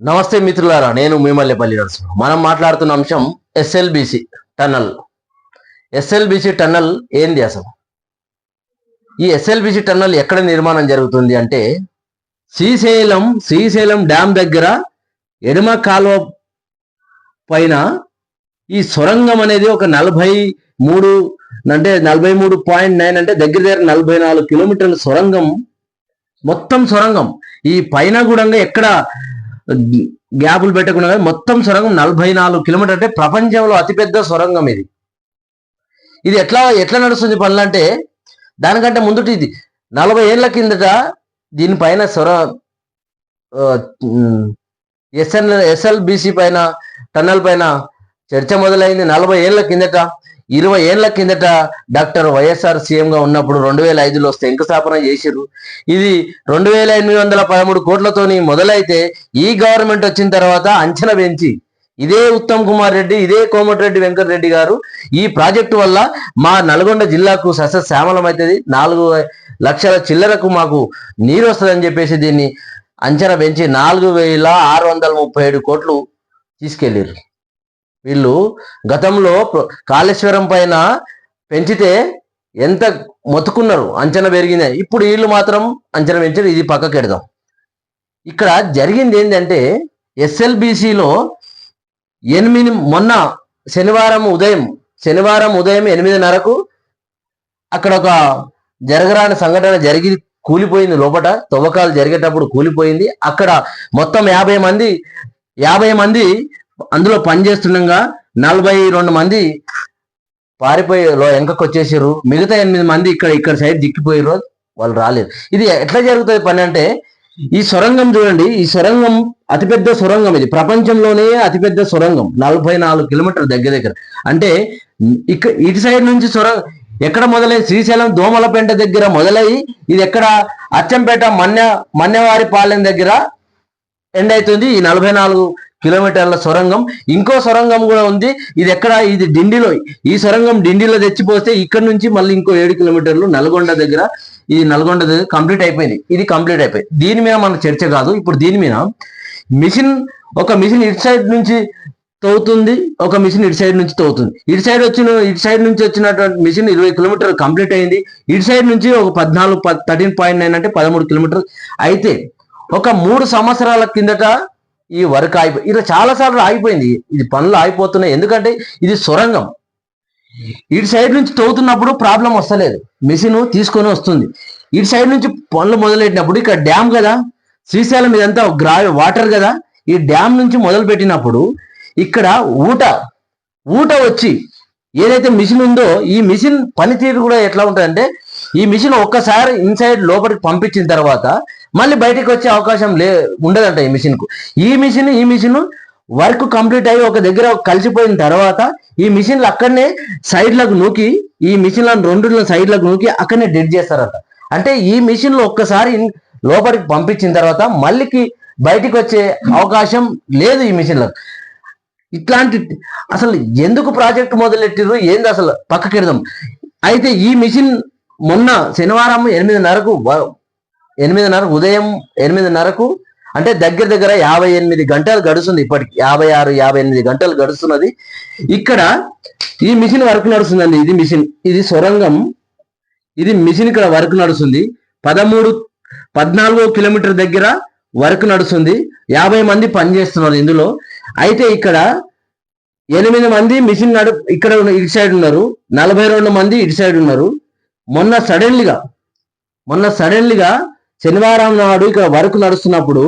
నమస్తే మిత్రులారా నేను మీమల్లెపల్లి నరసింహ. మనం మాట్లాడుతున్న అంశం ఎస్ఎల్బిసి టన్నల్. ఎస్ఎల్బిసి టన్నల్ ఏంది అసలు? ఈ ఎస్ఎల్బిసి టన్నల్ ఎక్కడ నిర్మాణం జరుగుతుంది అంటే శ్రీశైలం శ్రీశైలం డ్యామ్ దగ్గర ఎడమ కాలువ పైన ఈ సొరంగం అనేది ఒక నలభై మూడు అంటే నలభై మూడు పాయింట్ నైన్ అంటే దగ్గర దగ్గర నలభై నాలుగు కిలోమీటర్ల సొరంగం మొత్తం సొరంగం. ఈ పైన కూడా ఎక్కడ గ్యాపులు పెట్టకుండా కానీ మొత్తం సొరంగం నలభై నాలుగు కిలోమీటర్ అంటే ప్రపంచంలో అతిపెద్ద సొరంగం ఇది. ఇది ఎట్లా ఎట్లా నడుస్తుంది పనులు అంటే దానికంటే ముందుటి ఇది. నలభై ఏళ్ళ కిందట దీనిపైన సొర ఎస్ఎన్ ఎస్ఎల్బిసి పైన టన్నల్ పైన చర్చ మొదలైంది. నలభై ఏళ్ళ కిందట ఇరవై ఏళ్ళ కిందట డాక్టర్ వైఎస్ఆర్ సీఎం గా ఉన్నప్పుడు రెండు వేల ఐదులో శంకుస్థాపన చేసిర్రు. ఇది రెండు వేల ఎనిమిది వందల పదమూడు కోట్లతోని మొదలైతే ఈ గవర్నమెంట్ వచ్చిన తర్వాత అంచనా పెంచి ఇదే ఉత్తమ్ కుమార్ రెడ్డి ఇదే కోమటిరెడ్డి వెంకటరెడ్డి గారు ఈ ప్రాజెక్టు వల్ల మా నల్గొండ జిల్లాకు సస్యశ్యామలం అవుతుంది నాలుగు లక్షల చిల్లరకు మాకు నీరు వస్తుందని చెప్పేసి దీన్ని అంచనా పెంచి నాలుగు వేల ఆరు వందల ముప్పై ఏడు కోట్లు తీసుకెళ్ళారు వీళ్ళు గతంలో కాళేశ్వరం పైన పెంచితే ఎంత మొత్తుకున్నారు అంచనా పెరిగింది? ఇప్పుడు వీళ్ళు మాత్రం అంచనా పెంచారు ఇది పక్కకి ఎడదాం ఇక్కడ జరిగింది ఏంటంటే ఎస్ఎల్బిసిలో ఎనిమిది మొన్న శనివారం ఉదయం శనివారం ఉదయం ఎనిమిదిన్నరకు అక్కడ ఒక జరగరాని సంఘటన జరిగి కూలిపోయింది లోపట. తవ్వకాలు జరిగేటప్పుడు కూలిపోయింది. అక్కడ మొత్తం యాభై మంది యాభై మంది అందులో పనిచేస్తుండగా నలభై రెండు మంది పారిపోయేలో వెనకకు వచ్చేసారు మిగతా ఎనిమిది మంది ఇక్కడ ఇక్కడ సైడ్ దిక్కిపోయారు వాళ్ళు రాలేదు. ఇది ఎట్లా జరుగుతుంది పని అంటే ఈ సొరంగం చూడండి. ఈ సొరంగం అతిపెద్ద సొరంగం ఇది. ప్రపంచంలోనే అతిపెద్ద సొరంగం. నలభై నాలుగు కిలోమీటర్ దగ్గర దగ్గర. అంటే ఇక్కడ ఇటు సైడ్ నుంచి సొరంగం ఎక్కడ మొదలై శ్రీశైలం దోమలపేంట దగ్గర మొదలై ఇది ఎక్కడ అచ్చంపేట మన్య మన్యవారి పాలెం దగ్గర ఎండ్ అవుతుంది. ఈ నలభై నాలుగు కిలోమీటర్ల సొరంగం. ఇంకో సొరంగం కూడా ఉంది. ఇది ఎక్కడ? ఇది డిండిలో. ఈ సొరంగం డిండిలో తెచ్చిపోతే ఇక్కడ నుంచి మళ్ళీ ఇంకో ఏడు కిలోమీటర్లు నల్గొండ దగ్గర ఈ నల్గొండ దగ్గర కంప్లీట్ అయిపోయింది ఇది కంప్లీట్ అయిపోయింది. దీని మీద మన చర్చ కాదు. ఇప్పుడు దీని మీద మిషన్ ఒక మిషన్ ఇటు సైడ్ నుంచి తవ్వుతుంది ఒక మిషన్ ఇటు సైడ్ నుంచి తవ్వుతుంది. ఇటు సైడ్ వచ్చిన ఇటు సైడ్ నుంచి వచ్చినటువంటి మిషన్ ఇరవై కిలోమీటర్ కంప్లీట్ అయింది. ఇటు సైడ్ నుంచి ఒక పద్నాలుగు థర్టీన్ పాయింట్ నైన్ అంటే పదమూడు కిలోమీటర్ అయితే ఒక మూడు సంవత్సరాల కిందట ఈ వర్క్ ఆగిపోయి ఇలా చాలా సార్లు ఆగిపోయింది. ఇది పనులు ఆగిపోతున్నాయి. ఎందుకంటే ఇది సొరంగం. ఇటు సైడ్ నుంచి తవ్వుతున్నప్పుడు ప్రాబ్లం వస్తలేదు. మిషన్ తీసుకొని వస్తుంది. ఇటు సైడ్ నుంచి పనులు మొదలెట్టినప్పుడు ఇక్కడ డ్యామ్ కదా శ్రీశైలం ఇదంతా గ్రా వాటర్ కదా ఈ డ్యామ్ నుంచి మొదలు పెట్టినప్పుడు ఇక్కడ ఊట ఊట వచ్చి ఏదైతే మిషన్ ఉందో ఈ మిషన్ పనితీరు కూడా ఎట్లా ఉంటుందంటే ఈ మిషన్ ఒక్కసారి ఇన్సైడ్ లోపలికి పంపించిన తర్వాత మళ్ళీ బయటకు వచ్చే అవకాశం లే ఉండదంట ఈ మిషన్కు ఈ మిషన్ ఈ మిషన్ వర్క్ కంప్లీట్ అయ్యి ఒక దగ్గర కలిసిపోయిన తర్వాత ఈ మిషన్లు అక్కడనే సైడ్లకు నూకి ఈ మిషన్లను రెండు సైడ్లకు నూకి అక్కడనే డెడ్ చేస్తారట. అంటే ఈ మిషన్లు ఒక్కసారి లోపలికి పంపించిన తర్వాత మళ్ళీకి బయటికి వచ్చే అవకాశం లేదు ఈ మిషన్లకు. ఇట్లాంటి అసలు ఎందుకు ప్రాజెక్ట్ మొదలెట్టిర్రు? ఏంది అసలు పక్కకెడదాం? అయితే ఈ మిషన్ మొన్న శనివారం ఎనిమిదిన్నరకు ఎనిమిదిన్నర ఎనిమిదిన్నరకు ఉదయం ఎనిమిదిన్నరకు అంటే దగ్గర దగ్గర యాభై ఎనిమిది గంటలు గడుస్తుంది ఇప్పటికి. యాభై ఆరు యాభై ఎనిమిది గంటలు గడుస్తున్నది. ఇక్కడ ఈ మిషన్ వర్క్ నడుస్తుందండి ఇది మిషన్. ఇది సొరంగం. ఇది మిషన్ ఇక్కడ వర్క్ నడుస్తుంది. పదమూడు పద్నాలుగో కిలోమీటర్ దగ్గర వర్క్ నడుస్తుంది. యాభై మంది పనిచేస్తున్నారు ఇందులో. అయితే ఇక్కడ ఎనిమిది మంది మిషన్ నడు ఇక్కడ ఇటు సైడ్ ఉన్నారు. నలభై రెండు మంది ఇటు సైడ్ ఉన్నారు. మొన్న సడన్లీగా మొన్న సడన్లీగా శనివారం నాడు ఇక్కడ వర్క్ నడుస్తున్నప్పుడు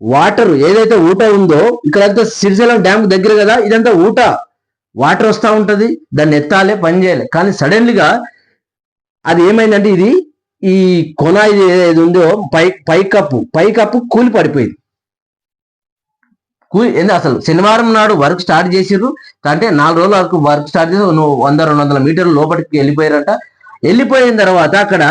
వాటర్ ఏదైతే ఊట ఉందో ఇక్కడంతా సిరిజలం డ్యామ్ దగ్గర కదా ఇదంతా ఊట. వాటర్ వస్తూ ఉంటుంది దాన్ని ఎత్తాలి పని చేయాలి. కానీ సడన్లీగా అది ఏమైందంటే ఇది ఈ కొన ఇది ఏది ఉందో పై పైకప్పు పైకప్పు కూలి పడిపోయింది. కూలి ఏంది అసలు? శనివారం నాడు వర్క్ స్టార్ట్ చేసిర్రు అంటే నాలుగు రోజుల వరకు వర్క్ స్టార్ట్ చేసి వంద రెండు వందల మీటర్లు లోపలికి వెళ్ళిపోయారంట. వెళ్ళిపోయిన తర్వాత అక్కడ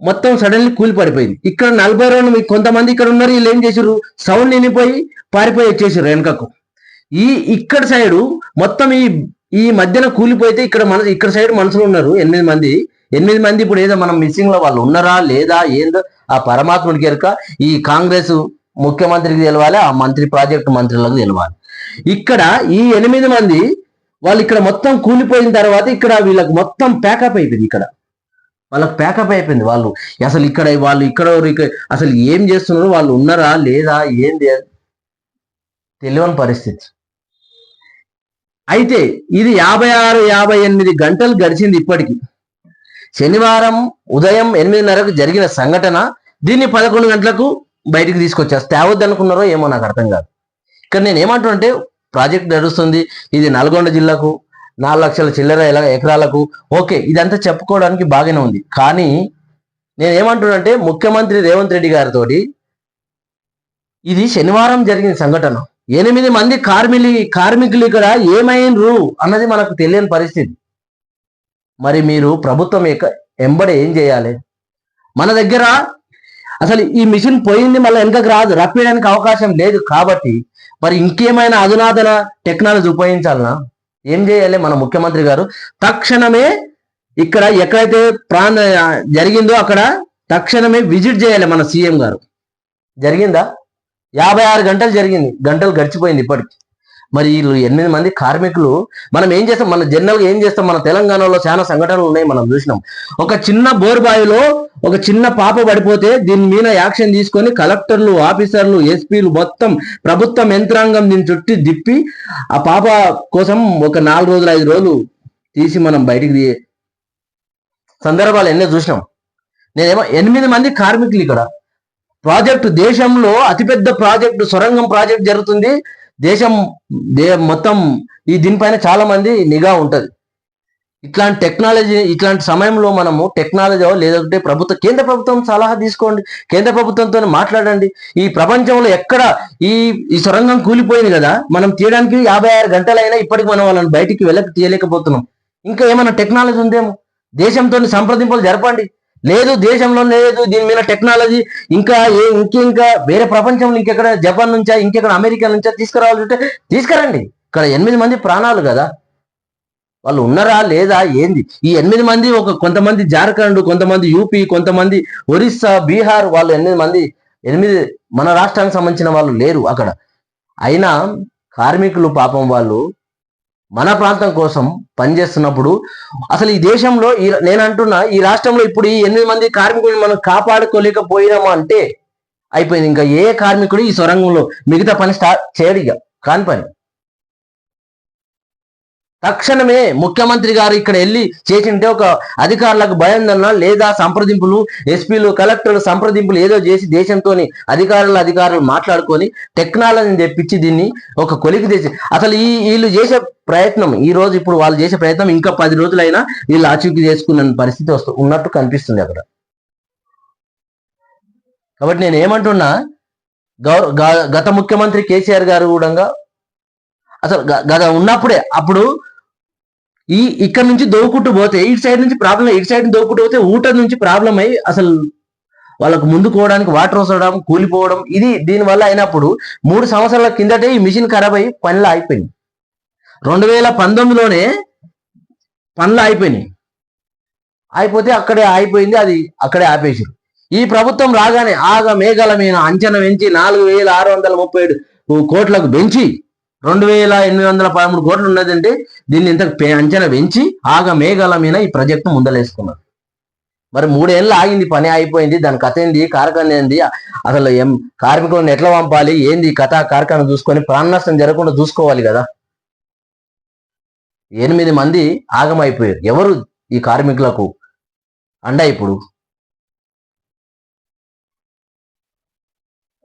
మొత్తం సడన్లీ కూలి పడిపోయింది ఇక్కడ నలభై రెండు కొంతమంది ఇక్కడ ఉన్నారు వీళ్ళు ఏం చేశారు సౌండ్ వినిపోయి పారిపోయి వచ్చేసారు వెనకకు. ఈ ఇక్కడ సైడు మొత్తం ఈ ఈ మధ్యన కూలిపోయితే ఇక్కడ మన ఇక్కడ సైడ్ మనుషులు ఉన్నారు ఎనిమిది మంది. ఎనిమిది మంది ఇప్పుడు ఏదో మనం మిస్సింగ్లో వాళ్ళు ఉన్నారా లేదా ఏందో ఆ పరమాత్ముడికి ఎరక ఈ కాంగ్రెస్ ముఖ్యమంత్రికి తెలవాలి ఆ మంత్రి ప్రాజెక్టు మంత్రులకు తెలవాలి. ఇక్కడ ఈ ఎనిమిది మంది వాళ్ళు ఇక్కడ మొత్తం కూలిపోయిన తర్వాత ఇక్కడ వీళ్ళకి మొత్తం ప్యాకప్ అయిపోయింది ఇక్కడ. వాళ్ళకి ప్యాకప్ అయిపోయింది వాళ్ళు. అసలు ఇక్కడ వాళ్ళు ఇక్కడ ఇక్కడ అసలు ఏం చేస్తున్నారు వాళ్ళు ఉన్నారా లేదా ఏంది తెలియని పరిస్థితి. అయితే ఇది యాభై ఆరు యాభై ఎనిమిది గంటలు గడిచింది ఇప్పటికి. శనివారం ఉదయం ఎనిమిదిన్నరకు జరిగిన సంఘటన దీన్ని పదకొండు గంటలకు బయటికి తీసుకొచ్చారు. తేవద్దు అనుకున్నారో ఏమో నాకు అర్థం కాదు. ఇక్కడ నేను ఏమంటున్నానంటే ప్రాజెక్ట్ నడుస్తుంది. ఇది నల్గొండ జిల్లాకు నాలుగు లక్షల చిల్లర ఎకరాలకు? ఓకే ఇదంతా చెప్పుకోవడానికి బాగానే ఉంది. కానీ నేను ఏమంటున్నానంటే ముఖ్యమంత్రి రేవంత్ రెడ్డి గారితో ఇది శనివారం జరిగిన సంఘటన. ఎనిమిది మంది కార్మికులు కార్మికులు ఇక్కడ ఏమైనరు అన్నది మనకు తెలియని పరిస్థితి. మరి మీరు ప్రభుత్వం ఎంబడి ఏం చేయాలి? మన దగ్గర అసలు ఈ మిషన్ పోయింది మళ్ళీ వెనకకు రాదు. రప్పేయడానికి అవకాశం లేదు కాబట్టి మరి ఇంకేమైనా అధునాతన టెక్నాలజీ ఉపయోగించాలనా? ఏం చేయాలి? మన ముఖ్యమంత్రి గారు తక్షణమే ఇక్కడ ఎక్కడైతే ప్రాణ జరిగిందో అక్కడ తక్షణమే విజిట్ చేయాలి మన సీఎం గారు. జరిగిందా? యాభై ఆరు గంటలు జరిగింది. గంటలు గడిచిపోయింది ఇప్పటికి. మరి వీళ్ళు ఎనిమిది మంది కార్మికులు మనం ఏం చేస్తాం? మన జనరల్గా ఏం చేస్తాం? మన తెలంగాణలో చాలా సంఘటనలు ఉన్నాయి మనం చూసినాం. ఒక చిన్న బోర్బాయిలో ఒక చిన్న పాప పడిపోతే దీని మీద యాక్షన్ తీసుకొని కలెక్టర్లు ఆఫీసర్లు ఎస్పీలు మొత్తం ప్రభుత్వం యంత్రాంగం దీన్ని చుట్టి దిప్పి ఆ పాప కోసం ఒక నాలుగు రోజులు ఐదు రోజులు తీసి మనం బయటికి తీ సందర్భాలు ఎన్నో చూసినాం. నేనేమో ఎనిమిది మంది కార్మికులు ఇక్కడ. ప్రాజెక్టు దేశంలో అతిపెద్ద ప్రాజెక్టు సొరంగం ప్రాజెక్ట్ జరుగుతుంది. దేశం దే మొత్తం ఈ దీనిపైన చాలా మంది నిఘా ఉంటుంది. ఇట్లాంటి టెక్నాలజీ ఇట్లాంటి సమయంలో మనము టెక్నాలజీ లేదంటే ప్రభుత్వ కేంద్ర ప్రభుత్వం సలహా తీసుకోండి కేంద్ర ప్రభుత్వంతో మాట్లాడండి. ఈ ప్రపంచంలో ఎక్కడ ఈ ఈ సొరంగం కూలిపోయింది కదా మనం తీయడానికి యాభై ఆరు గంటలైనా ఇప్పటికి మనం వాళ్ళని బయటికి వెళ్ళక తీయలేకపోతున్నాం. ఇంకా ఏమైనా టెక్నాలజీ ఉందేమో? దేశంతో సంప్రదింపులు జరపండి. లేదు దేశంలో లేదు దీని మీద టెక్నాలజీ ఇంకా ఏ ఇంకింకా వేరే ప్రపంచంలో ఇంకెక్కడ జపాన్ నుంచా ఇంకెక్కడ అమెరికా నుంచా తీసుకురావాలంటే తీసుకురండి. ఇక్కడ ఎనిమిది మంది ప్రాణాలు కదా. వాళ్ళు ఉన్నారా లేదా ఏంది? ఈ ఎనిమిది మంది ఒక కొంతమంది జార్ఖండ్ కొంతమంది యూపీ కొంతమంది ఒరిస్సా బీహార్ వాళ్ళు ఎనిమిది మంది ఎనిమిది మన రాష్ట్రానికి సంబంధించిన వాళ్ళు లేరు అక్కడ. అయినా కార్మికులు పాపం వాళ్ళు మన ప్రాంతం కోసం పనిచేస్తున్నప్పుడు అసలు ఈ దేశంలో ఈ నేను అంటున్నా ఈ రాష్ట్రంలో ఇప్పుడు ఈ ఎనిమిది మంది కార్మికులను మనం కాపాడుకోలేకపోయినామా అంటే అయిపోయింది. ఇంకా ఏ కార్మికుడు ఈ సొరంగంలో మిగతా పని స్టార్ట్ చేయడు ఇక. కాని పని. తక్షణమే ముఖ్యమంత్రి గారు ఇక్కడ వెళ్ళి చేసింటే ఒక అధికారులకు భయందన లేదా సంప్రదింపులు ఎస్పీలు కలెక్టర్లు సంప్రదింపులు ఏదో చేసి దేశంతో అధికారులు అధికారులు మాట్లాడుకొని టెక్నాలజీని తెప్పించి దీన్ని ఒక కొలికి తెచ్చి అసలు ఈ వీళ్ళు చేసే ప్రయత్నం ఈ రోజు ఇప్పుడు వాళ్ళు చేసే ప్రయత్నం ఇంకా పది రోజులైనా వీళ్ళు ఆచూకీ చేసుకున్న పరిస్థితి వస్తు ఉన్నట్టు కనిపిస్తుంది అక్కడ. కాబట్టి నేను ఏమంటున్నా గౌర గ- గత ముఖ్యమంత్రి కేసీఆర్ గారు కూడా అసలు గ- గత ఉన్నప్పుడే అప్పుడు ఈ ఇక్కడ నుంచి దోవుకుంటూ పోతే ఇటు సైడ్ నుంచి ప్రాబ్లం ఇటు సైడ్ దోవుకుంటూ పోతే ఊట నుంచి ప్రాబ్లం అయ్యి అసలు వాళ్ళకు ముందుకోవడానికి వాటర్ వసడం కూలిపోవడం ఇది దీని వల్ల అయినప్పుడు మూడు సంవత్సరాల కిందటే ఈ మిషన్ ఖరాబ్ అయ్యి పనులు అయిపోయింది రెండు వేల పంతొమ్మిదిలోనే పనులు అయిపోయినాయి. అయిపోతే అక్కడే ఆగిపోయింది అది అక్కడే ఆపేసారు ఈ ప్రభుత్వం రాగానే ఆగ మేఘాల మీద అంచనా పెంచి నాలుగు వేల ఆరు వందల ముప్పై ఏడు కోట్లకు పెంచి రెండు వేల ఎనిమిది వందల పదమూడు కోట్లు ఉన్నదంటే దీన్ని ఇంత అంచనా పెంచి ఆగ మేఘాల మీద ఈ ప్రాజెక్టు ముందలేసుకున్నారు. మరి మూడేళ్ళు ఆగింది పని అయిపోయింది దాని కథ ఏంది కార్ఖాన ఏంది అసలు ఏం కార్మికులను ఎట్లా పంపాలి ఏంది కథ కార్ఖాన చూసుకొని ప్రాణ నష్టం జరగకుండా చూసుకోవాలి కదా. ఎనిమిది మంది ఆగమైపోయారు. ఎవరు ఈ కార్మికులకు అండ ఇప్పుడు?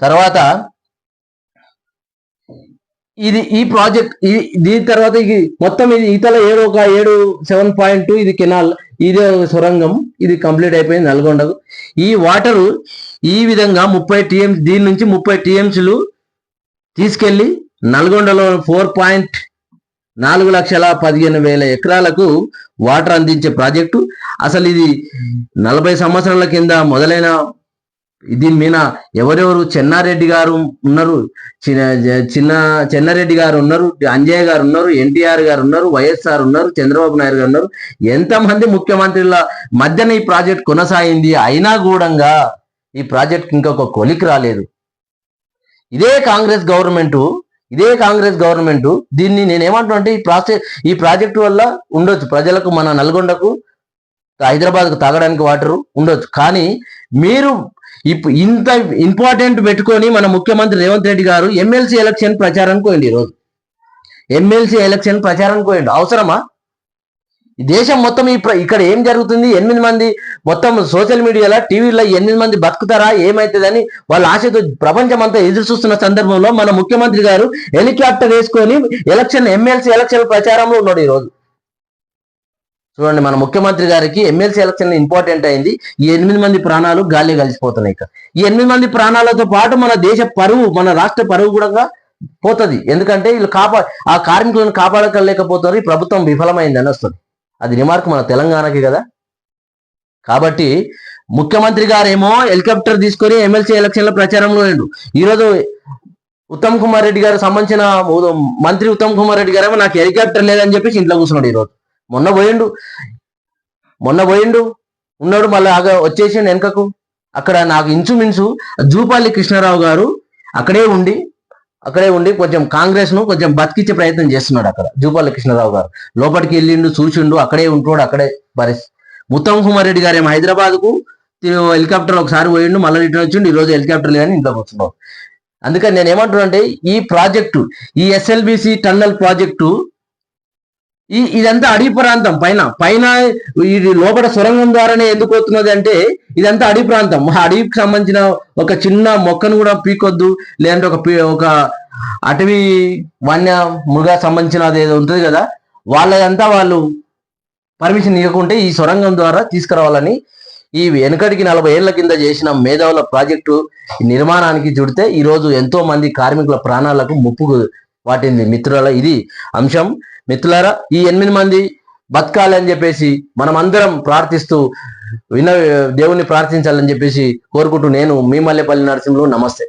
తర్వాత ఇది ఈ ప్రాజెక్ట్ దీని తర్వాత ఇది మొత్తం ఇది ఇతల ఏడు ఒక ఏడు సెవెన్ పాయింట్ టూ ఇది కెనాల్ ఇది సొరంగం ఇది కంప్లీట్ అయిపోయింది నల్గొండకు. ఈ వాటరు ఈ విధంగా ముప్పై టీఎం దీని నుంచి ముప్పై టీఎంసీలు తీసుకెళ్ళి నల్గొండలో ఫోర్ పాయింట్ నాలుగు లక్షల పదిహేను వేల ఎకరాలకు వాటర్ అందించే ప్రాజెక్టు. అసలు ఇది నలభై సంవత్సరాల కింద మొదలైన దీని మీద ఎవరెవరు చెన్నారెడ్డి గారు ఉన్నారు చిన్న చిన్న చెన్నారెడ్డి గారు ఉన్నారు అంజయ్య గారు ఉన్నారు ఎన్టీఆర్ గారు ఉన్నారు వైఎస్ఆర్ ఉన్నారు చంద్రబాబు నాయుడు గారు ఉన్నారు. ఎంతమంది ముఖ్యమంత్రుల మధ్యన ఈ ప్రాజెక్ట్ కొనసాగింది అయినా కూడా ఈ ప్రాజెక్ట్ ఇంకొక కొలికి రాలేదు. ఇదే కాంగ్రెస్ గవర్నమెంట్ ఇదే కాంగ్రెస్ గవర్నమెంట్ దీన్ని నేను అంటే ఈ ప్రాసెస్ ఈ ప్రాజెక్టు వల్ల ఉండొచ్చు. ప్రజలకు మన నల్గొండకు హైదరాబాద్కు తాగడానికి వాటరు ఉండొచ్చు. కానీ మీరు ఇప్పుడు ఇంత ఇంపార్టెంట్ పెట్టుకొని మన ముఖ్యమంత్రి రేవంత్ రెడ్డి గారు ఎమ్మెల్సీ ఎలక్షన్ ప్రచారానికి పోయింది ఈరోజు. ఎమ్మెల్సీ ఎలక్షన్ ప్రచారానికి పోయిండు. అవసరమా? ఈ దేశం మొత్తం ఈ ఇక్కడ ఏం జరుగుతుంది? ఎనిమిది మంది మొత్తం సోషల్ మీడియాలో టీవీలో ఎనిమిది మంది బతుకుతారా? ఏమవుతుందని వాళ్ళ ఆశతో ప్రపంచం అంతా ఎదురు చూస్తున్న సందర్భంలో మన ముఖ్యమంత్రి గారు హెలికాప్టర్ వేసుకొని ఎలక్షన్ ఎమ్మెల్సీ ఎలక్షన్ ప్రచారంలో ఉన్నాడు ఈరోజు. చూడండి మన ముఖ్యమంత్రి గారికి ఎమ్మెల్సీ ఎలక్షన్ ఇంపార్టెంట్ అయింది. ఈ ఎనిమిది మంది ప్రాణాలు గాలి కలిసిపోతున్నాయి ఇక. ఈ ఎనిమిది మంది ప్రాణాలతో పాటు మన దేశ పరువు మన రాష్ట్ర పరువు కూడా పోతుంది. ఎందుకంటే వీళ్ళు కాపా ఆ కార్మికులను కాపాడకలేకపోతున్నారు ఈ ప్రభుత్వం విఫలమైంది అని వస్తుంది. అది రిమార్క్ మన తెలంగాణకి కదా? కాబట్టి ముఖ్యమంత్రి గారేమో హెలికాప్టర్ తీసుకొని ఎమ్మెల్సీ ఎలక్షన్ల ప్రచారంలో లేడు. ఈరోజు ఉత్తమ్ కుమార్ రెడ్డి గారు సంబంధించిన మంత్రి ఉత్తమ్ కుమార్ రెడ్డి గారేమో నాకు హెలికాప్టర్ లేదని చెప్పేసి ఇంట్లో కూర్చున్నాడు ఈరోజు. మొన్న పోయిండు. మొన్న పోయిండు. ఉన్నాడు మళ్ళీ ఆగ వచ్చేసిండు వెనకకు. అక్కడ నాకు ఇంచుమించు జూపాలి కృష్ణారావు గారు అక్కడే ఉండి అక్కడే ఉండి కొంచెం కాంగ్రెస్ను కొంచెం బతికించే ప్రయత్నం చేస్తున్నాడు అక్కడ జూపాలి కృష్ణారావు గారు. లోపలికి వెళ్ళిండు చూసిండు అక్కడే ఉంటున్నాడు అక్కడే పరిస్థితి ఉత్తమ్ కుమార్ రెడ్డి గారు ఏమో హైదరాబాద్కు హెలికాప్టర్ ఒకసారి పోయిండు మళ్ళీ రిటర్న్ వచ్చిండు ఈ రోజు హెలికాప్టర్ లేదని ఇంట్లోకి కూర్చున్నాడు అందుకని నేను ఏమంటున్నా అంటే ఈ ప్రాజెక్టు ఈ ఎస్ఎల్బిసి టన్నల్ ప్రాజెక్టు ఈ ఇదంతా అడవి ప్రాంతం పైన పైన ఇది లోపల సొరంగం ద్వారానే ఎందుకు వస్తున్నది అంటే ఇదంతా అడవి ప్రాంతం. ఆ అడవికి సంబంధించిన ఒక చిన్న మొక్కను కూడా పీకొద్దు లేదంటే ఒక పీ- ఒక అటవీ వన్య మృగ సంబంధించినది ఏదో ఉంటుంది కదా వాళ్ళదంతా వాళ్ళు పర్మిషన్ ఇవ్వకుంటే ఈ సొరంగం ద్వారా తీసుకురావాలని ఈ వెనుకటికి నలభై ఏళ్ళ కింద చేసిన మేధావుల ప్రాజెక్టు నిర్మాణానికి చుడితే ఈ రోజు ఎంతో మంది కార్మికుల ప్రాణాలకు ముప్పుకు వాటింది. మిత్రుల ఇది అంశం. మిత్రులారా ఈ ఎనిమిది మంది బతకాలి అని చెప్పేసి మనం అందరం ప్రార్థిస్తూ విన దేవుణ్ణి ప్రార్థించాలని చెప్పేసి కోరుకుంటూ నేను మీ మల్లెపల్లి నరసింహులు నమస్తే.